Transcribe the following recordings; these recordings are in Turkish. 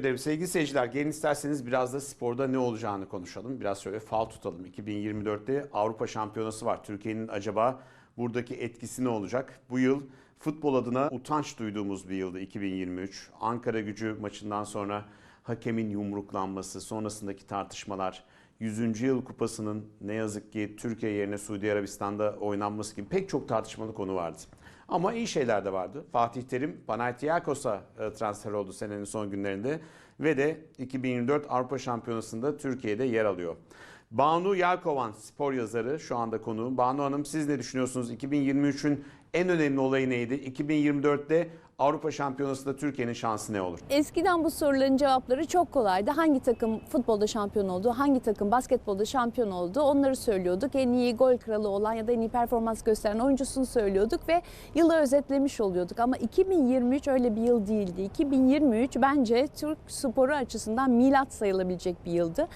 ederim. Sevgili seyirciler gelin isterseniz biraz da sporda ne olacağını konuşalım. Biraz şöyle fal tutalım. 2024'te Avrupa Şampiyonası var. Türkiye'nin acaba buradaki etkisi ne olacak? Bu yıl futbol adına utanç duyduğumuz bir yıldı 2023. Ankara gücü maçından sonra hakemin yumruklanması, sonrasındaki tartışmalar, 100. yıl kupasının ne yazık ki Türkiye yerine Suudi Arabistan'da oynanması gibi pek çok tartışmalı konu vardı. Ama iyi şeyler de vardı. Fatih Terim Panathinaikos'a e, transfer oldu senenin son günlerinde ve de 2024 Avrupa Şampiyonası'nda Türkiye'de yer alıyor. Banu Yalkovan spor yazarı şu anda konuğum. Banu Hanım siz ne düşünüyorsunuz? 2023'ün en önemli olayı neydi? 2024'te Avrupa Şampiyonası'nda Türkiye'nin şansı ne olur? Eskiden bu soruların cevapları çok kolaydı. Hangi takım futbolda şampiyon oldu, hangi takım basketbolda şampiyon oldu onları söylüyorduk. En iyi gol kralı olan ya da en iyi performans gösteren oyuncusunu söylüyorduk ve yılı özetlemiş oluyorduk. Ama 2023 öyle bir yıl değildi. 2023 bence Türk sporu açısından milat sayılabilecek bir yıldı.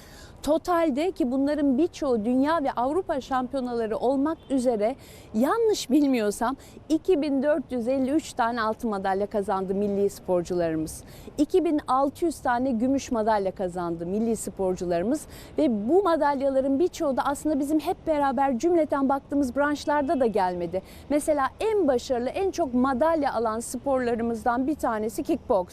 Totalde ki bunların birçoğu dünya ve Avrupa şampiyonaları olmak üzere yanlış bilmiyorsam 2453 tane altın madalya kazandı milli sporcularımız. 2600 tane gümüş madalya kazandı milli sporcularımız ve bu madalyaların birçoğu da aslında bizim hep beraber cümleten baktığımız branşlarda da gelmedi. Mesela en başarılı, en çok madalya alan sporlarımızdan bir tanesi kickbox,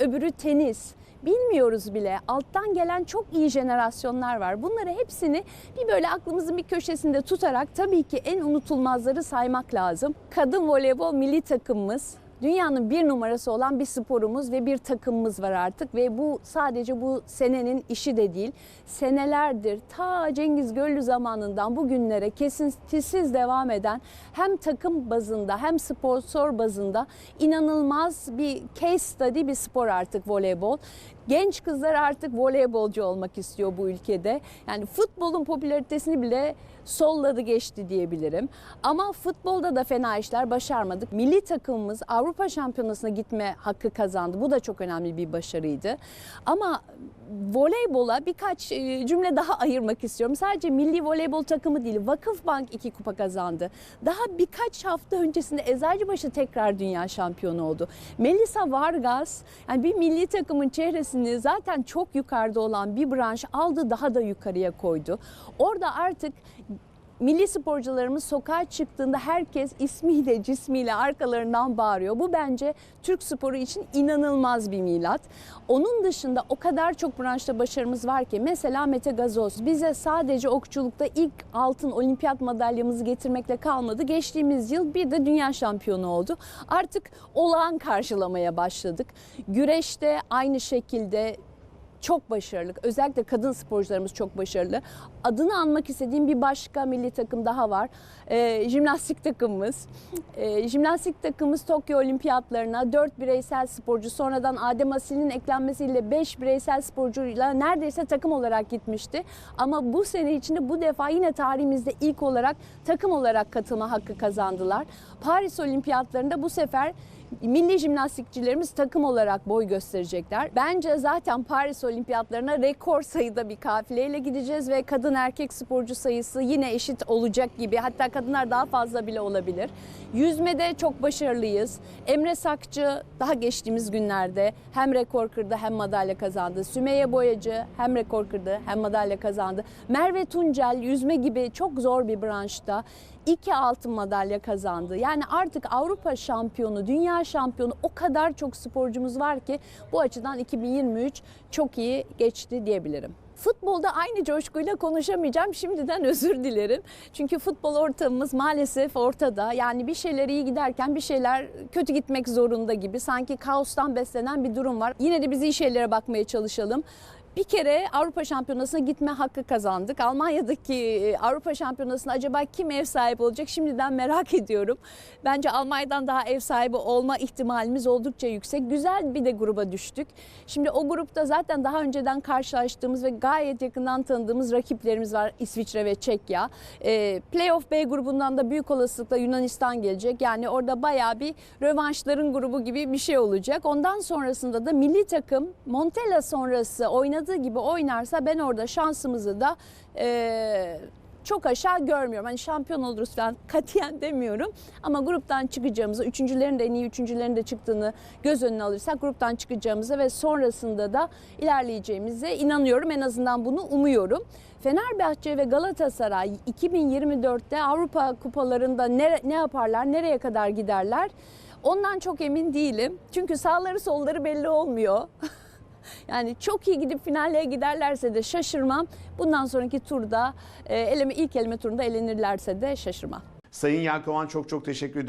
öbürü tenis, bilmiyoruz bile. Alttan gelen çok iyi jenerasyonlar var. Bunları hepsini bir böyle aklımızın bir köşesinde tutarak tabii ki en unutulmazları saymak lazım. Kadın voleybol milli takımımız Dünyanın bir numarası olan bir sporumuz ve bir takımımız var artık ve bu sadece bu senenin işi de değil. Senelerdir ta Cengiz Göllü zamanından bugünlere kesintisiz devam eden hem takım bazında hem sponsor bazında inanılmaz bir case study bir spor artık voleybol. Genç kızlar artık voleybolcu olmak istiyor bu ülkede. Yani futbolun popülaritesini bile solladı geçti diyebilirim. Ama futbolda da fena işler başarmadık. Milli takımımız Avrupa Şampiyonası'na gitme hakkı kazandı. Bu da çok önemli bir başarıydı. Ama voleybola birkaç e, cümle daha ayırmak istiyorum. Sadece milli voleybol takımı değil, Vakıfbank iki kupa kazandı. Daha birkaç hafta öncesinde Eczacıbaşı tekrar dünya şampiyonu oldu. Melisa Vargas yani bir milli takımın çehresini zaten çok yukarıda olan bir branş aldı daha da yukarıya koydu. Orada artık milli sporcularımız sokağa çıktığında herkes ismiyle cismiyle arkalarından bağırıyor. Bu bence Türk sporu için inanılmaz bir milat. Onun dışında o kadar çok branşta başarımız var ki mesela Mete Gazoz bize sadece okçulukta ilk altın olimpiyat madalyamızı getirmekle kalmadı. Geçtiğimiz yıl bir de dünya şampiyonu oldu. Artık olağan karşılamaya başladık. Güreşte aynı şekilde çok başarılı. Özellikle kadın sporcularımız çok başarılı. Adını anmak istediğim bir başka milli takım daha var. E, jimnastik takımımız. E, jimnastik takımımız Tokyo Olimpiyatlarına 4 bireysel sporcu sonradan Adem Asil'in eklenmesiyle 5 bireysel sporcuyla neredeyse takım olarak gitmişti. Ama bu sene içinde bu defa yine tarihimizde ilk olarak takım olarak katılma hakkı kazandılar. Paris Olimpiyatlarında bu sefer milli jimnastikçilerimiz takım olarak boy gösterecekler. Bence zaten Paris Olimpiyatlarına rekor sayıda bir kafileyle gideceğiz ve kadın erkek sporcu sayısı yine eşit olacak gibi. Hatta kadınlar daha fazla bile olabilir. Yüzmede çok başarılıyız. Emre Sakçı daha geçtiğimiz günlerde hem rekor kırdı hem madalya kazandı. Sümeyye Boyacı hem rekor kırdı hem madalya kazandı. Merve Tuncel yüzme gibi çok zor bir branşta iki altın madalya kazandı. Yani artık Avrupa şampiyonu, dünya şampiyonu o kadar çok sporcumuz var ki bu açıdan 2023 çok iyi geçti diyebilirim. Futbolda aynı coşkuyla konuşamayacağım. Şimdiden özür dilerim. Çünkü futbol ortamımız maalesef ortada. Yani bir şeyler iyi giderken bir şeyler kötü gitmek zorunda gibi. Sanki kaostan beslenen bir durum var. Yine de biz iyi şeylere bakmaya çalışalım. Bir kere Avrupa Şampiyonası'na gitme hakkı kazandık. Almanya'daki e, Avrupa Şampiyonası'na acaba kim ev sahibi olacak şimdiden merak ediyorum. Bence Almanya'dan daha ev sahibi olma ihtimalimiz oldukça yüksek. Güzel bir de gruba düştük. Şimdi o grupta zaten daha önceden karşılaştığımız ve gayet yakından tanıdığımız rakiplerimiz var İsviçre ve Çekya. E, Playoff B grubundan da büyük olasılıkla Yunanistan gelecek. Yani orada bayağı bir rövanşların grubu gibi bir şey olacak. Ondan sonrasında da milli takım Montella sonrası oynadığı gibi oynarsa ben orada şansımızı da e, çok aşağı görmüyorum. Hani şampiyon oluruz falan katiyen demiyorum. Ama gruptan çıkacağımızı, üçüncülerin de en iyi üçüncülerin de çıktığını göz önüne alırsak gruptan çıkacağımıza ve sonrasında da ilerleyeceğimize inanıyorum. En azından bunu umuyorum. Fenerbahçe ve Galatasaray 2024'te Avrupa kupalarında ne, ne yaparlar, nereye kadar giderler? Ondan çok emin değilim. Çünkü sağları solları belli olmuyor. Yani çok iyi gidip finale giderlerse de şaşırmam. Bundan sonraki turda e, eleme ilk eleme turunda elenirlerse de şaşırmam. Sayın Yelkovan çok çok teşekkür ediyorum.